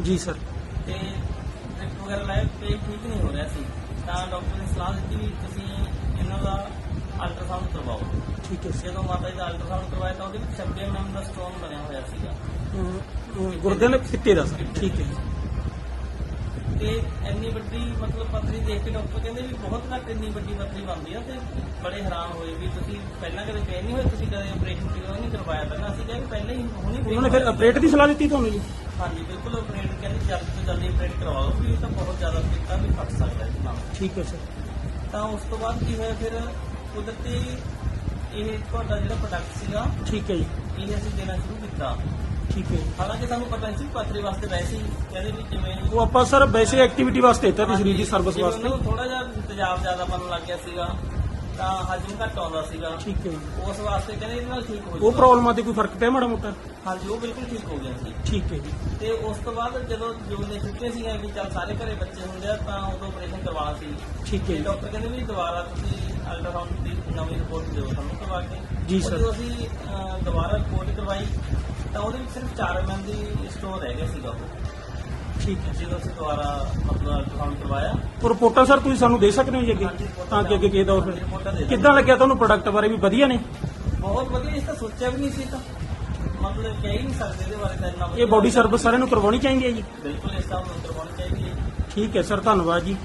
ਜੀ ਸਰ। ਤੇ ਡ੍ਰਿਪ ਵਗੈਰਾ ਲਾਇਆ ਪੇਟ ਠੀਕ ਨਹੀਂ ਹੋ ਰਿਹਾ ਸੀ। ਤਾਂ ਡਾਕਟਰ ਨੇ ਸਲਾਹ ਦਿੱਤੀ ਵੀ ਤੁਸੀਂ ਇਹਨਾਂ ਦਾ ਅਲਟਰਾਸਾਊਂਡ ਕਰਵਾਓ। ਠੀਕ ਹੈ ਜਦੋਂ ਮਾਤਾ ਜੀ ਦਾ ਅਲਟਰਾਸਾਊਂਡ ਕਰਵਾਇਆ ਤਾਂ ਉਹਦੇ ਵਿੱਚ 96 mm ਦਾ ਸਟੋਨ ਬਣਿਆ ਹੋਇਆ ਸੀਗਾ। ਗੁਰਦੇ ਦੇ ਪਿੱਤੇ ਦਾ ਸਰ। ਠੀਕ ਹੈ। ਤੇ ਇੰਨੀ ਵੱਡੀ ਮਤਲਬ ਪੱਥਰੀ ਦੇਖ ਕੇ ਡਾਕਟਰ ਕਹਿੰਦੇ ਵੀ ਬਹੁਤ ਘੱਟ ਇੰਨੀ ਵੱਡੀ ਪੱਥਰੀ ਬਣਦੀ ਆ ਤੇ ਬੜੇ ਹੈਰਾਨ ਹੋਏ ਵੀ ਤੁਸੀਂ ਪਹਿਲਾਂ ਕਦੇ ਪੇਨ ਨਹੀਂ ਹੋਇਆ ਤੁਸੀਂ ਕਦੇ ਆਪਰੇਸ਼ਨ ਨਹੀਂ ਕਰਵਾਇਆ? ਪਹਿਲਾਂ ਅਸੀਂ ਪਹਿਲਾਂ ਹੀ ਹੁਣੀ pain ਉਹਨਾਂ ਨੇ ਫਿਰ ਹੋਇਆ। ਆਪਰੇਟ ਦੀ ਸਲਾਹ ਦਿੱਤੀ ਤੁਹਾਨੂੰ ਜੀ? ਹਾਂਜੀ ਬਿਲਕੁਲ ਆਪਰੇਟ ਕਹਿੰਦੇ ਜਲਦੀ ਤੋਂ ਜਲਦੀ ਆਪਰੇਟ ਕਰਵਾਓ ਵੀ ਇਹ ਤਾਂ ਬਹੁਤ ਜ਼ਿਆਦਾ ਪਿੱਤਾ ਵੀ ਫਟ ਸਕਦਾ ਇਸ ਨਾਲ। ਠੀਕ ਹੈ ਸਰ। ਤਾਂ ਉਸ ਤੋਂ ਬਾਅਦ ਕੀ ਹੋਇਆ ਫਿਰ ਕੁਦਰਤੀ ਇਹ ਤੁਹਾਡਾ ਜਿਹੜਾ ਪ੍ਰੋਡਕਟ ਸੀਗਾ ਠੀਕ ਹੈ ਜੀ। ਇਹ ਅਸੀਂ ਦੇਣਾ ਸ਼ੁਰੂ ਕੀਤਾ। ਠੀਕ ਹੈ ਜੀ। ਹਾਲਾਂਕਿ ਸਾਨੂੰ ਪਤਾ ਨਹੀਂ ਸੀ ਪੱਥਰੀ ਵਾਸਤੇ ਵੈਸੇ ਹੀ ਕਹਿੰਦੇ ਵੀ ਜਿਵੇਂ ਉਹ ਆਪਾਂ ਸਰ ਵੈਸੇ ਐਕਟੀਵਿਟੀ ਵਾਸਤੇ ਦਿੱਤਾ ਤੇ ਸਰੀਰ ਦੀ ਸਰਵਿਸ ਜਿਵੇਂ ਵਾਸਤੇ। ਉਹਨੂੰ ਥੋੜਾ ਜਿਹਾ ਤੇਜ਼ਾਬ ਜ਼ਿਆਦਾ ਬਣਨ ਲੱਗ ਗਿਆ ਸੀਗਾ। ਤਾਂ ਹਜਮ ਘੱਟ ਆਉਂਦਾ ਸੀਗਾ। ਠੀਕ ਹੈ ਜੀ। ਉਸ ਵਾਸਤੇ ਕਹਿੰਦੇ ਇਹਦੇ ਨਾਲ ਠੀਕ ਹੋ ਉਹ ਜਾਊਗਾ। ਪ੍ਰੋਬਲਮਾਂ ਤੇ ਕੋਈ ਫ਼ਰਕ ਪਿਆ ਮਾੜਾ ਮੋਟਾ? ਹਾਂਜੀ ਉਹ ਬਿਲਕੁਲ ਠੀਕ ਹੋ ਗਿਆ ਸੀ। ਠੀਕ ਹੈ ਜੀ। ਤੇ ਉਸ ਤੋਂ ਬਾਅਦ ਜਦੋਂ ਜੂਨ ਦੇ ਛੁੱਟੀਆਂ ਸੀਗੀਆਂ ਵੀ ਚੱਲ ਸਾਰੇ ਘਰੇ ਬੱਚੇ ਹੁੰਦੇ ਆ ਤਾਂ ਉਦੋਂ ਆਪਰੇਸ਼ਨ ਕਰਵਾਉਣਾ ਸੀ ਠੀਕ ਹੈ ਤੇ ਜੀ। ਡਾਕਟਰ ਕਹਿੰਦੇ ਵੀ ਦੁਬਾਰਾ ਤੁਸੀਂ ਅਲਟਰਾਸਾਊਂਡ ਦੀ ਨਵੀਂ ਰਿਪੋਰਟ ਦਿਓ ਸਾਨੂੰ ਕਰਵਾ ਕੇ। ਜੀ ਉਹ ਸਰ। ਜਦੋਂ ਅਸੀਂ ਅਹ, ਦੁਬਾਰਾ ਰਿਪੋਰਟ ਕਰਵਾਈ ਤਾਂ ਉਹਦੇ ਵਿੱਚ ਸਿਰਫ 4 ਐਮਐਮ ਦੀ ਸਟੋਰ ਰਹਿ ਗਿਆ ਸੀਗਾ ਉਹ। ਠੀਕ ਹੈ ਜਦੋਂ ਅਸੀਂ ਦੁਬਾਰਾ ਮਤਲਬ ਅਲਟਰਾਸਾਊਂਡ ਕਰਵਾਇਆ। ਉਹ ਰਿਪੋਰਟਾਂ ਸਰ ਤੁਸੀਂ ਸਾਨੂੰ ਦੇ ਸਕਦੇ ਹੋ ਜੀ ਅੱਗੇ? ਹਾਂਜੀ, ਰਿਪੋਰਟਾਂ ਤਾਂ ਕਿ ਅੱਗੇ ਕਿਸੇ ਦਾ ਹੋਰ ਰਿਪੋਰਟਾਂ ਦੇ ਦਿਓ। ਕਿੱਦਾਂ ਲੱਗਿਆ ਤੁਹਾਨੂੰ ਪ੍ਰੋਡਕਟ ਬਾਰੇ? ਵੀ ਵਧੀਆ ਨੇ? ਬਹੁਤ ਵਧੀਆ ਇਸ ਤਾਂ ਸੋਚਿਆ ਵੀ ਨਹੀਂ ਸੀ ਤਾਂ। ਮਤਲਬ ਕਹਿ ਹੀ ਨਹੀਂ ਸਕਦੇ ਇਹਦੇ ਬਾਰੇ ਤਾਂ ਇੰਨਾ ਇਹ ਵਧੀਆ। ਬੋਡੀ ਸਰਵਿਸ ਸਾਰਿਆਂ ਨੂੰ ਕਰਵਾਉਣੀ ਚਾਹੀਦੀ ਹੈ ਜੀ? ਬਿਲਕੁਲ ਇਸ ਤਰ੍ਹਾਂ ਨੂੰ ਕਰਵਾਉਣੀ ਚਾਹੀਦੀ ਹੈ। ਠੀਕ ਹੈ ਸਰ ਧੰਨਵਾਦ ਜੀ।